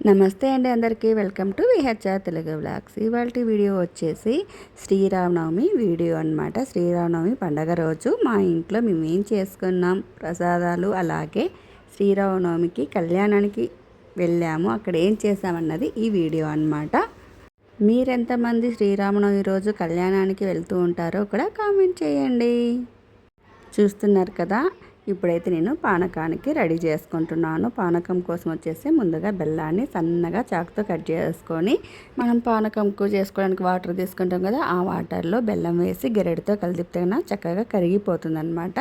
నమస్తే అండి అందరికీ. Welcome to VHR Telugu blogs ఇవాళ వీడియో వచ్చేసి శ్రీరామనవమి వీడియో అనమాట శ్రీరామనవమి పండగ రోజు మా ఇంట్లో మేము ఏం చేసుకున్నాం? ప్రసాదాలు అలాగే శ్రీరామనవమికి కళ్యాణానికి వెళ్ళాము. అక్కడ ఏం చేసామన్నది ఈ వీడియో అనమాట మీరెంతమంది శ్రీరామనవమి రోజు కళ్యాణానికి వెళ్తూ ఉంటారో కూడా కామెంట్ చేయండి. చూస్తున్నారు కదా ఇప్పుడైతే నేను పానకానికి రెడీ చేసుకుంటున్నాను. పానకం కోసం వచ్చేసి ముందుగా బెల్లాన్ని సన్నగా చాకుతో కట్ చేసుకొని మనం పానకంకు చేసుకోవడానికి వాటర్ తీసుకుంటాం కదా ఆ వాటర్లో బెల్లం వేసి గెరెడితో కలిపితే చక్కగా కరిగిపోతుంది అనమాట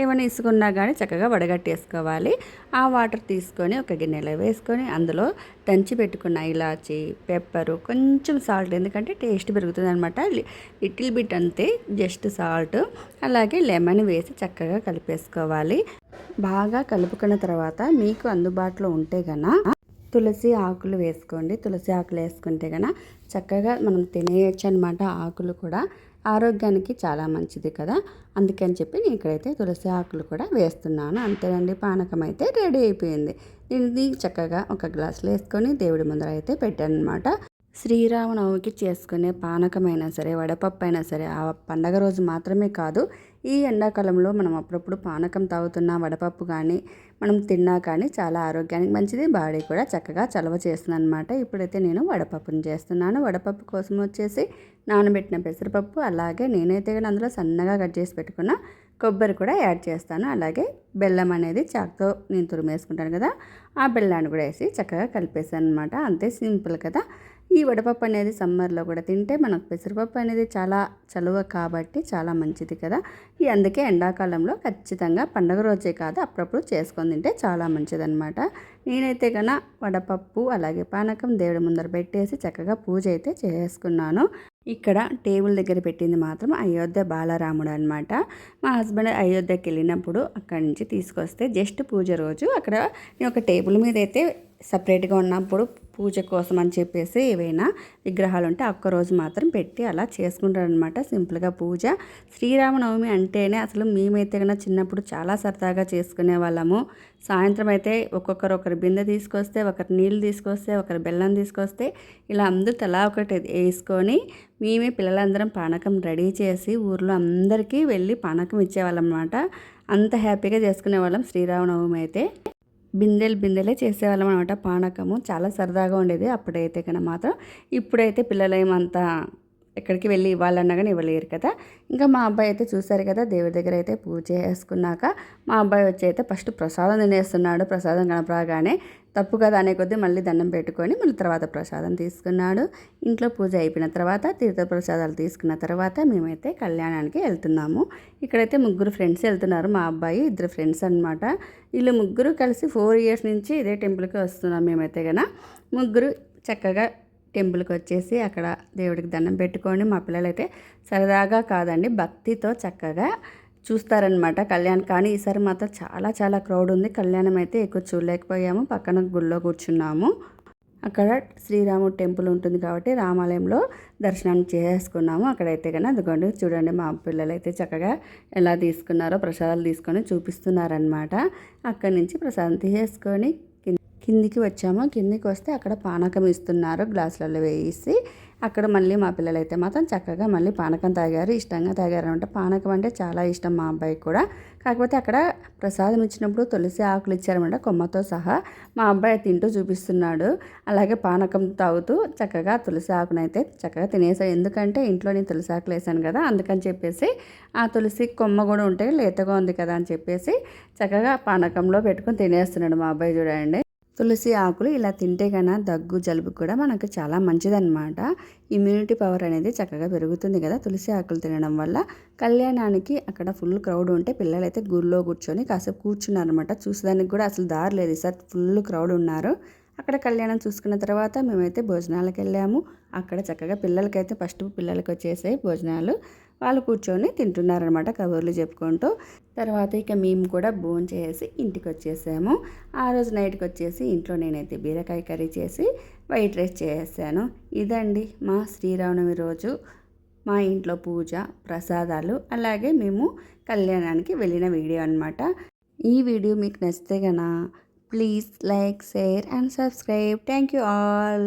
ఏమైనా ఇసుకున్నా కానీ చక్కగా వడగట్టేసుకోవాలి. ఆ వాటర్ తీసుకొని ఒక గిన్నెలో వేసుకొని అందులో దంచి పెట్టుకున్న ఇలాచి పెప్పరు కొంచెం సాల్ట్ ఎందుకంటే టేస్ట్ పెరుగుతుంది అనమాట లిటిల్ బిట్ అంతే జస్ట్ సాల్ట్. అలాగే లెమన్ వేసి చక్కగా కలిపేసుకోవాలి. బాగా కలుపుకున్న తర్వాత మీకు అందుబాటులో ఉంటే గన తులసి ఆకులు వేసుకోండి. తులసి ఆకులు వేసుకుంటే కనుక చక్కగా మనం తినేయచ్చు అనమాట ఆకులు కూడా. ఆరోగ్యానికి చాలా మంచిది కదా. అందుకని చెప్పి నేను ఇక్కడైతే తులసి ఆకులు కూడా వేస్తున్నాను. అంతేనండి పానకం అయితే రెడీ అయిపోయింది. దీన్ని చక్కగా ఒక గ్లాసులో వేసుకొని దేవుడి ముందర అయితే పెట్టాను అనమాట శ్రీరామనవమికి చేసుకునే పానకమైనా సరే వడపప్పు అయినా సరే ఆ పండగ రోజు మాత్రమే కాదు ఈ ఎండాకాలంలో మనం అప్పుడప్పుడు పానకం తాగుతున్నా వడపప్పు కానీ మనం తిన్నా కానీ చాలా ఆరోగ్యానికి మంచిది. బాడీ కూడా చక్కగా చలవ చేస్తుంది అనమాట ఇప్పుడైతే నేను వడపప్పుని చేస్తున్నాను. వడపప్పు కోసం వచ్చేసి నానబెట్టిన పెసరపప్పు అలాగే నేనైతే కానీ అందులో సన్నగా కట్ చేసి పెట్టుకున్న కొబ్బరి కూడా యాడ్ చేస్తాను. అలాగే బెల్లం అనేది చాక్తో నేను తురిమేసుకుంటాను కదా ఆ బెల్లాన్ని కూడా వేసి చక్కగా కలిపేసాను అనమాట అంతే సింపుల్ కదా. ఈ వడపప్పు అనేది సమ్మర్లో కూడా తింటే మనకు పెసరపప్పు అనేది చాలా చలువ కాబట్టి చాలా మంచిది కదా. ఈ అందుకే ఎండాకాలంలో ఖచ్చితంగా పండగ రోజే కాదు అప్పుడప్పుడు చేసుకొని తింటే చాలా మంచిదన్నమాట. నేనైతే కన వడపప్పు అలాగే పానకం దేవుడి ముందర పెట్టేసి చక్కగా పూజ అయితే చేసుకున్నాను. ఇక్కడ టేబుల్ దగ్గర పెట్టింది మాత్రం అయోధ్య బాలరాముడు అనమాట మా హస్బెండ్ అయోధ్యకి వెళ్ళినప్పుడు అక్కడి నుంచి తీసుకొస్తే జస్ట్ పూజ రోజు అక్కడ నేను ఒక టేబుల్ మీద అయితే సపరేట్గా ఉన్నప్పుడు పూజ కోసం అని చెప్పేసి ఏవైనా విగ్రహాలు ఉంటే ఒక్కరోజు మాత్రం పెట్టి అలా చేసుకుంటారు అనమాట సింపుల్గా పూజ. శ్రీరామనవమి అంటేనే అసలు మేమైతే కన్నా చిన్నప్పుడు చాలా సరదాగా చేసుకునే వాళ్ళము. సాయంత్రం అయితే ఒక్కొక్కరు ఒకరు బిందె తీసుకొస్తే ఒకరు నీళ్ళు తీసుకొస్తే ఒకరు బెల్లం తీసుకొస్తే ఇలా అందరూ తలా ఒకటి వేసుకొని మేమే పిల్లలందరం పానకం రెడీ చేసి ఊర్లో అందరికీ వెళ్ళి పానకం ఇచ్చేవాళ్ళం అనమాట అంత హ్యాపీగా చేసుకునే వాళ్ళం శ్రీరామనవమి అయితే. బిందెలు బిందెలే చేసేవాళ్ళం అనమాట పానకము చాలా సరదాగా ఉండేది అప్పుడైతే కన్నా మాత్రం. ఇప్పుడైతే పిల్లలు ఏమంతా ఎక్కడికి వెళ్ళి ఇవ్వాలన్నా కానీ ఇవ్వలేరు కదా. ఇంకా మా అబ్బాయి అయితే చూశారు కదా దేవుడి దగ్గర అయితే పూజ చేసుకున్నాక మా అబ్బాయి వచ్చి అయితే ఫస్ట్ ప్రసాదం తినేస్తున్నాడు. ప్రసాదం కనపరాగానే తప్పు కదా అనే కొద్దీ మళ్ళీ దండం పెట్టుకొని మళ్ళీ తర్వాత ప్రసాదం తీసుకున్నాడు. ఇంట్లో పూజ అయిపోయిన తర్వాత తీర్థ ప్రసాదాలు తీసుకున్న తర్వాత మేమైతే కళ్యాణానికి వెళ్తున్నాము. ఇక్కడైతే ముగ్గురు ఫ్రెండ్స్ వెళ్తున్నారు. మా అబ్బాయి ఇద్దరు ఫ్రెండ్స్ అనమాట వీళ్ళు ముగ్గురు కలిసి ఫోర్ ఇయర్స్ నుంచి ఇదే టెంపుల్కి వస్తున్నాం మేమైతే కనుక ముగ్గురు చక్కగా టెంపుల్కి వచ్చేసి అక్కడ దేవుడికి దండం పెట్టుకొని మా పిల్లలైతే సరదాగా కాదండి భక్తితో చక్కగా చూస్తారనమాట కళ్యాణ్. కానీ ఈసారి మాత్రం చాలా చాలా క్రౌడ్ ఉంది. కళ్యాణం అయితే ఎక్కువ చూడలేకపోయాము. పక్కన గుళ్ళో కూర్చున్నాము. అక్కడ శ్రీరాముడు టెంపుల్ ఉంటుంది కాబట్టి రామాలయంలో దర్శనం చేసుకున్నాము. అక్కడైతే కానీ అదిగోండి చూడండి మా పిల్లలు అయితే చక్కగా ఎలా తీసుకున్నారో ప్రసాదాలు తీసుకొని చూపిస్తున్నారనమాట అక్కడి నుంచి ప్రసాదం తీసేసుకొని కిందికి వచ్చాము. కిందికి వస్తే అక్కడ పానకం ఇస్తున్నారు గ్లాసులలో వేసి. అక్కడ మళ్ళీ మా పిల్లలు అయితే మాత్రం చక్కగా మళ్ళీ పానకం తాగారు. ఇష్టంగా తాగారు అనమాట పానకం అంటే చాలా ఇష్టం మా అబ్బాయికి కూడా. కాకపోతే అక్కడ ప్రసాదం ఇచ్చినప్పుడు తులసి ఆకులు ఇచ్చారనమాట కొమ్మతో సహా. మా అబ్బాయి తింటూ చూపిస్తున్నాడు. అలాగే పానకం తాగుతూ చక్కగా తులసి ఆకునైతే చక్కగా తినేసాడు. ఎందుకంటే ఇంట్లో నేను తులసి ఆకులు వేసాను కదా అందుకని చెప్పేసి ఆ తులసి కొమ్మ కూడా ఉంటే లేతగా ఉంది కదా అని చెప్పేసి చక్కగా పానకంలో పెట్టుకొని తినేస్తున్నాడు మా అబ్బాయి చూడండి. తులసి ఆకులు ఇలా తింటే కన్నా దగ్గు జలుబు కూడా మనకు చాలా మంచిదన్నమాట. ఇమ్యూనిటీ పవర్ అనేది చక్కగా పెరుగుతుంది కదా తులసి ఆకులు తినడం వల్ల. కళ్యాణానికి అక్కడ ఫుల్ క్రౌడ్ ఉంటే పిల్లలైతే గుళ్ళో కూర్చొని కాసేపు కూర్చున్నారనమాట చూసేదానికి కూడా అసలు దారి లేదు. సార్ ఫుల్ క్రౌడ్ ఉన్నారు. అక్కడ కళ్యాణం చూసుకున్న తర్వాత మేమైతే భోజనాలకు వెళ్ళాము. అక్కడ చక్కగా పిల్లలకైతే ఫస్ట్ పిల్లలకి వచ్చేసాయి భోజనాలు. వాళ్ళు కూర్చొని తింటున్నారనమాట కబుర్లు చెప్పుకుంటూ. తర్వాత ఇక మేము కూడా భోజనం చేసి ఇంటికి వచ్చేసాము. ఆ రోజు నైట్కి వచ్చేసి ఇంట్లో నేనైతే బీరకాయ కర్రీ చేసి వైట్ రైస్ చేసాను ఇదండి మా శ్రీరామనవమి రోజు. మా ఇంట్లో పూజ ప్రసాదాలు అలాగే మేము కళ్యాణానికి వెళ్ళిన వీడియో అనమాట ఈ వీడియో మీకు నచ్చితే గన please like share and subscribe. Thank you all.